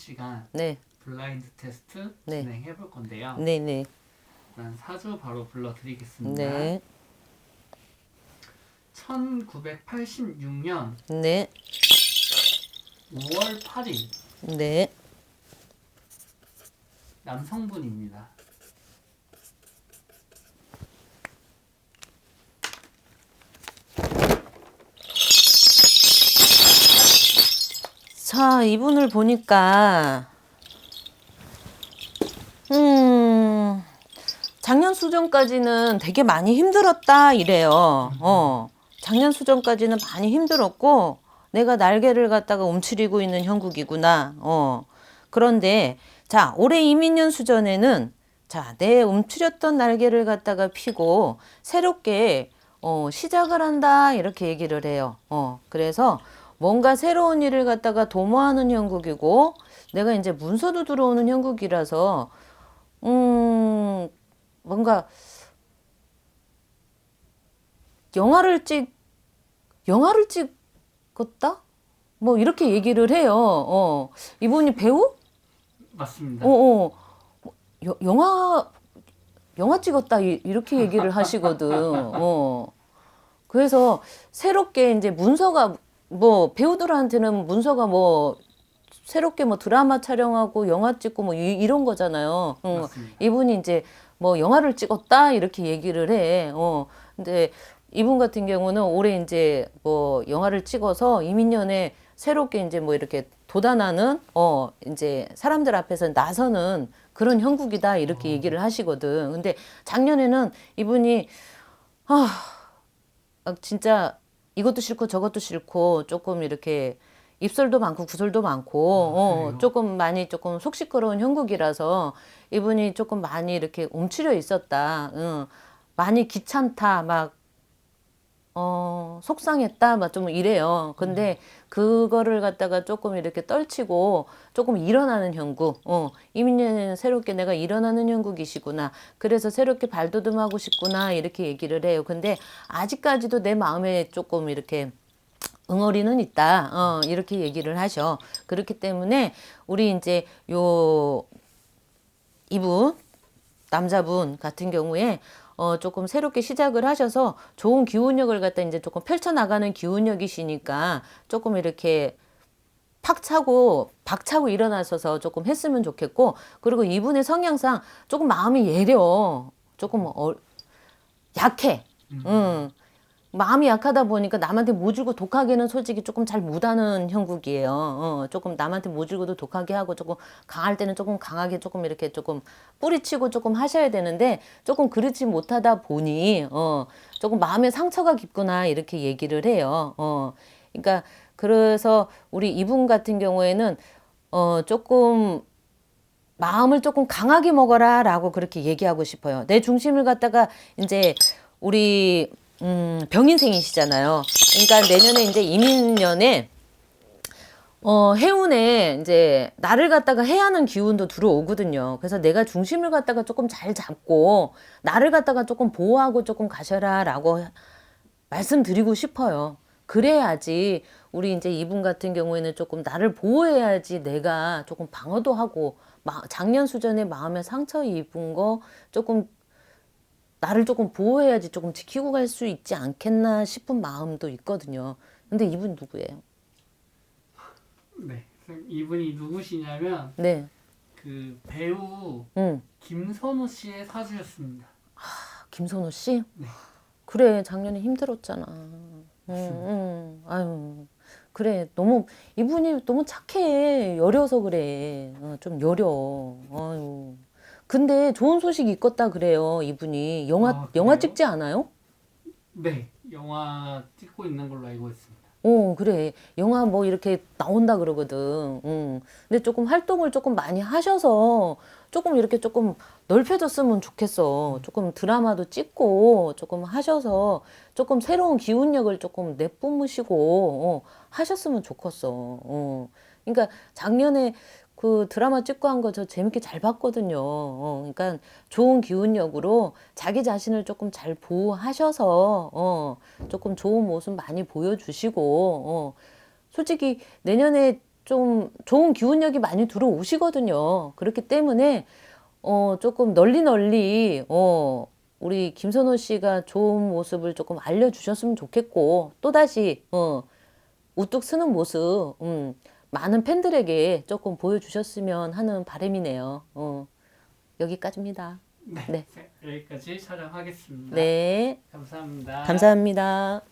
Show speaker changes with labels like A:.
A: 시간
B: 네,
A: 블라인드 테스트
B: 네.
A: 진행해 볼 건데요.
B: 네, 네,
A: 일단 사주 바로 불러 드리겠습니다.
B: 네,
A: 1986년
B: 네,
A: 5월 8일
B: 네.
A: 남성분입니다.
B: 자, 이분을 보니까, 음, 작년 수전까지는 되게 많이 힘들었다, 이래요. 어, 작년 수전까지는 많이 힘들었고, 내가 날개를 갖다가 움츠리고 있는 형국이구나. 어, 그런데, 자, 올해 이민년 수전에는, 자, 내 움츠렸던 날개를 갖다가 피고, 새롭게, 어, 시작을 한다, 이렇게 얘기를 해요. 어, 그래서, 뭔가 새로운 일을 갖다가 도모하는 형국이고 내가 이제 문서도 들어오는 형국이라서 음 뭔가 영화를 찍 영화를 찍었다 뭐 이렇게 얘기를 해요. 어 이분이 배우?
A: 맞습니다.
B: 어 어. 여- 영화 영화 찍었다 이- 이렇게 얘기를 하시거든. 어. 그래서 새롭게 이제 문서가 뭐 배우들한테는 문서가 뭐 새롭게 뭐 드라마 촬영하고 영화 찍고 뭐 이, 런 거잖아요. 응.
A: 맞습니다.
B: 이분이 이제 뭐 영화를 찍었다 이렇게 얘기를 해. 어. 근데 이분 같은 경우는 올해 이제 뭐 영화를 찍어서 이민년에 새롭게 이제 뭐 이렇게 도단하는 어 이제 사람들 앞에서 나서는 그런 형국이다 이렇게 얘기를 하시거든. 근데 작년에는 이분이 아 아, 진짜 이것도 싫고 저것도 싫고 조금 이렇게 입술도 많고 구설도 많고 어,
A: 그래요?
B: 조금 많이 조금 속 시끄러운 형국이라서 이분이 조금 많이 이렇게 움츠려 있었다. 응. 많이 귀찮다 막 어, 속상했다, 막 좀 이래요. 근데 그거를 갖다가 조금 이렇게 떨치고 조금 일어나는 형국, 어, 이민년에는 새롭게 내가 일어나는 형국이시구나. 그래서 새롭게 발돋움하고 싶구나. 이렇게 얘기를 해요. 근데 아직까지도 내 마음에 조금 이렇게 응어리는 있다. 어, 이렇게 얘기를 하셔. 그렇기 때문에 우리 이제 요 이분 남자분 같은 경우에 어 조금 새롭게 시작을 하셔서 좋은 기운력을 갖다 이제 조금 펼쳐 나가는 기운력이시니까 조금 이렇게 팍 차고 박차고 일어나셔서 조금 했으면 좋겠고 그리고 이분의 성향상 조금 마음이 예려 조금 어, 약해. 음. 마음이 약하다 보니까 남한테 모질고 독하게는 솔직히 조금 잘 못하는 형국이에요. 어, 조금 남한테 모질고도 독하게 하고 조금 강할 때는 조금 강하게 조금 이렇게 조금 뿌리치고 조금 하셔야 되는데 조금 그렇지 못하다 보니 어, 조금 마음에 상처가 깊구나 이렇게 얘기를 해요. 어, 그러니까 그래서 우리 이분 같은 경우에는 어, 조금 마음을 조금 강하게 먹어라 라고 그렇게 얘기하고 싶어요. 내 중심을 갖다가 이제 우리 음, 병인생이시잖아요. 그러니까 내년에 이제 이민년에 어, 해운에 이제 나를 갖다가 해하는 기운도 들어오거든요. 그래서 내가 중심을 갖다가 조금 잘 잡고 나를 갖다가 조금 보호하고 조금 가셔라라고 말씀드리고 싶어요. 그래야지 우리 이제 이분 같은 경우에는 조금 나를 보호해야지 내가 조금 방어도 하고 마, 작년 수전에 마음에 상처 입은 거 조금 나를 조금 보호해야지 조금 지키고 갈 수 있지 않겠나 싶은 마음도 있거든요. 근데 이분 누구예요?
A: 네. 이분이 누구시냐면
B: 네.
A: 그 배우
B: 응.
A: 김선우 씨의 사주였습니다.
B: 김선호 씨?
A: 네.
B: 그래, 작년에 힘들었잖아. 응, 응. 아유. 그래, 너무, 이분이 너무 착해. 여려서 그래. 어, 좀 여려. 아유. 근데 좋은 소식이 있겠다 그래요, 이분이. 영화,
A: 아,
B: 영화
A: 그래요?
B: 찍지 않아요?
A: 네. 영화 찍고 있는 걸로 알고 있습니다.
B: 어, 그래. 영화 뭐 이렇게 나온다 그러거든. 응. 근데 조금 활동을 조금 많이 하셔서 조금 이렇게 조금 넓혀졌으면 좋겠어. 조금 드라마도 찍고 조금 하셔서 조금 새로운 기운력을 조금 내뿜으시고 어, 하셨으면 좋겠어. 어. 그러니까 작년에 그 드라마 찍고 한 거 저 재밌게 잘 봤거든요. 어, 그러니까 좋은 기운력으로 자기 자신을 조금 잘 보호하셔서 어, 조금 좋은 모습 많이 보여주시고 어, 솔직히 내년에 좀 좋은 기운력이 많이 들어오시거든요. 그렇기 때문에 어 조금 널리 널리 어 우리 김선호 씨가 좋은 모습을 조금 알려주셨으면 좋겠고 또 다시 어 우뚝 서는 모습 음 많은 팬들에게 조금 보여주셨으면 하는 바람이네요. 어 여기까지입니다.
A: 네.
B: 네.
A: 여기까지 촬영하겠습니다.
B: 네
A: 감사합니다.
B: 감사합니다.